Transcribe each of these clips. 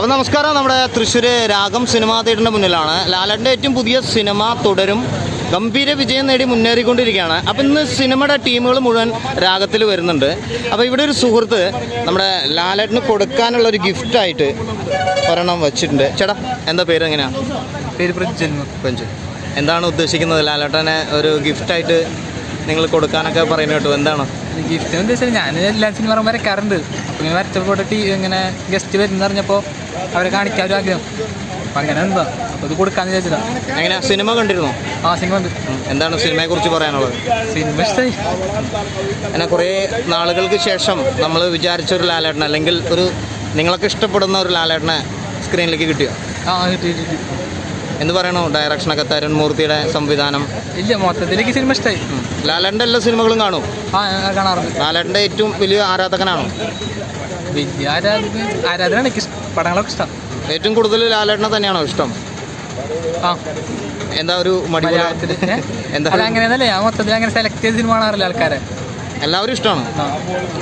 അപ്പോൾ നമസ്കാരം. നമ്മുടെ തൃശ്ശൂർ രാഗം സിനിമാ തിയേറ്ററിന്റെ മുന്നിലാണ്. ലാലന്റെ ഏറ്റവും പുതിയ സിനിമ തുടരും. ഗംഭീര വിജയം നേടി മുന്നേറിക്കൊണ്ടിരിക്കുകയാണ്. അപ്പോൾ ഇന്ന് സിനിമയുടെ ടീമുകൾ മുഴുവൻ രാഗത്തിൽ വരുന്നുണ്ട്. അപ്പോൾ ഇവിടെ ഒരു സുഹൃത്ത് നമ്മുടെ ലാലേട്ടന് കൊടുക്കാനുള്ള ഒരു ഗിഫ്റ്റായിട്ട് ഒരെണ്ണം വെച്ചിട്ടുണ്ട്. ചേട്ടാ എന്താ പേര് എങ്ങനെയാണ് പേര് പ്രജൻ എന്താണ് ഉദ്ദേശിക്കുന്നത് ലാലേട്ടനെ ഒരു ഗിഫ്റ്റായിട്ട് നിങ്ങൾ കൊടുക്കാനൊക്കെ പറയുന്നത് കേട്ടു. എന്താണ്? ഗിഫ്റ്റ് എന്ന് വെച്ചാൽ ഞാൻ എല്ലാ സിനിമ വരയ്ക്കാറുണ്ട് ഇങ്ങനെ വരച്ചപ്പോട്ട് ഇങ്ങനെ ഗസ്റ്റ് വരുന്ന അറിഞ്ഞപ്പോൾ അവരെ കാണിക്കാൻ ഒരു ആഗ്രഹം. അപ്പം അങ്ങനെ എന്താ. അപ്പോൾ ഇത് കൊടുക്കാന്ന് വിചാരിച്ചതാ. എങ്ങനെ? സിനിമ കണ്ടിരുന്നു? ആ സിനിമ ഉണ്ട്. എന്താണ് സിനിമയെക്കുറിച്ച് പറയാനുള്ളത്? സിനിമ ഇഷ്ടമായി അങ്ങനെ കുറേ നാളുകൾക്ക് ശേഷം നമ്മൾ വിചാരിച്ച ഒരു ലാലേട്ടൻ അല്ലെങ്കിൽ ഒരു നിങ്ങളൊക്കെ ഇഷ്ടപ്പെടുന്ന ഒരു ലാലേട്ടനെ സ്ക്രീനിലേക്ക് കിട്ടിയോ? ആ കിട്ടി, കിട്ടി. എന്ന് പറയണോ? ഡയറക്ഷനൊക്കെ തരുൺ മൂർത്തിയുടെ സംവിധാനം. ഇല്ല മൊത്തത്തിലേക്ക് സിനിമ ഇഷ്ടമായി. ലാലേട്ടന്റെ എല്ലാ സിനിമകളും കാണും? ആ കാണാറുണ്ട്. ലാലേട്ടന്റെ ഏറ്റവും വലിയ ആരാധകനാണോ? വലിയ ആരാധന ആരാധനയാണ് എനിക്ക് പടങ്ങളൊക്കെ ഇഷ്ടം. ഏറ്റവും കൂടുതൽ ലാലേട്ടനെ തന്നെയാണോ ഇഷ്ടം? ആ. എന്താ ഒരു മടി എന്താ അങ്ങനെയല്ല ഞാൻ മൊത്തത്തിൽ അങ്ങനെ സെലക്ട് ചെയ്ത് സിനിമ കാണാറില്ല ആൾക്കാരെ. എല്ലാവരും ഇഷ്ടമാണ്. അപ്പൊ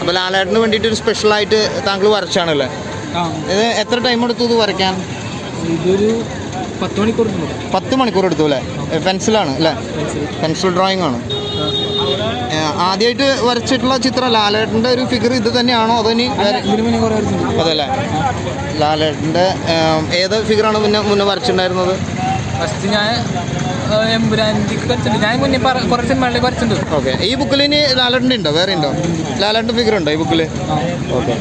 അപ്പോൾ ലാലേട്ടന് വേണ്ടിയിട്ട് ഒരു സ്പെഷ്യലായിട്ട് താങ്കൾ വരച്ചാണല്ലേ? ഇത് എത്ര ടൈം എടുത്തു ഇത് വരയ്ക്കാൻ? ഇതൊരു പത്ത് മണിക്കൂർ പത്ത് മണിക്കൂർ എടുത്തു അല്ലേ പെൻസിലാണ് അല്ലേ? പെൻസിൽ ഡ്രോയിങ് ആണ്. ആദ്യമായിട്ട് വരച്ചിട്ടുള്ള ചിത്രം ലാലേട്ടന്റെ ഒരു ഫിഗർ ഇത് തന്നെയാണോ അതോ ഇനി അതല്ലേ? ലാലേട്ടന്റെ ഏത് ഫിഗറാണ് മുന്നേ മുന്നേ വരച്ചിട്ടുണ്ടായിരുന്നത്? ഫസ്റ്റ് ഞാൻ ഞാൻ മുന്നേ വരച്ചിട്ടുണ്ട്. ഓക്കെ. ഈ ബുക്കിൽ ഇനി ലാലേട്ടന്റെ ഉണ്ടോ? വേറെ ഉണ്ടോ? ലാലേട്ടന്റെ ഫിഗർ ഉണ്ടോ ഈ ബുക്കിൽ ഓക്കെ.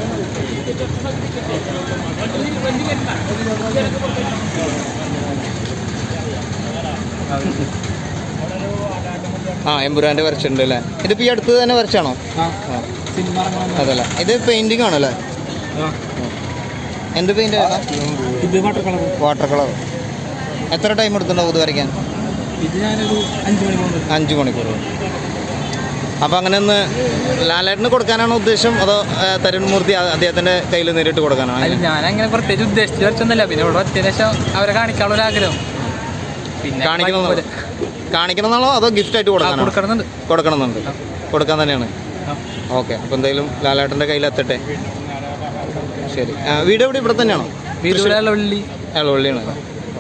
ആ എമ്പുരാന്റെ വരച്ചിട്ടുണ്ട് അല്ലേ? ഇതിപ്പോ ഈ അടുത്ത് തന്നെ വരച്ചാണോ? അതല്ല. ഇത് പെയിന്റിംഗ് ആണല്ലേ എന്ത് പെയിന്റ് ഇത് വാട്ടർ കളർ എത്ര ടൈം എടുത്തിട്ടുണ്ടാവും ഇത് വരയ്ക്കാൻ? അഞ്ചു മണിക്കൂർ അപ്പോൾ അങ്ങനെ ഒന്ന് ലാലേട്ടന് കൊടുക്കാനാണോ ഉദ്ദേശം? അതോ തരുൺ മൂർത്തി അദ്ദേഹത്തിന്റെ കയ്യിൽ നേരിട്ട് കൊടുക്കാനാണോ? ഞാനങ്ങനെ ഞാൻ അങ്ങനെ പ്രത്യേകിച്ച് ഉദ്ദേശിച്ച് വരച്ചൊന്നുമില്ല. പിന്നെ ഇവിടെ അത്യാവശ്യം അവരെ കാണിക്കാനുള്ള ആഗ്രഹം. പിന്നെ കാണിക്കണമെന്നാണോ അതോ ഗിഫ്റ്റ് ആയിട്ട് കൊടുക്കണം കൊടുക്കണമെന്നുണ്ട്. കൊടുക്കണമെന്നുണ്ട് കൊടുക്കാൻ തന്നെയാണ്. ഓക്കെ അപ്പോൾ എന്തായാലും ലാലാട്ടന്റെ കയ്യിൽ എത്തട്ടെ? ശരി. വീട് എവിടെ? ഇവിടെ തന്നെയാണോ? വീട് ഇവിടെ ഉള്ളി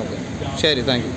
ഓക്കെ. ശരി താങ്ക് യു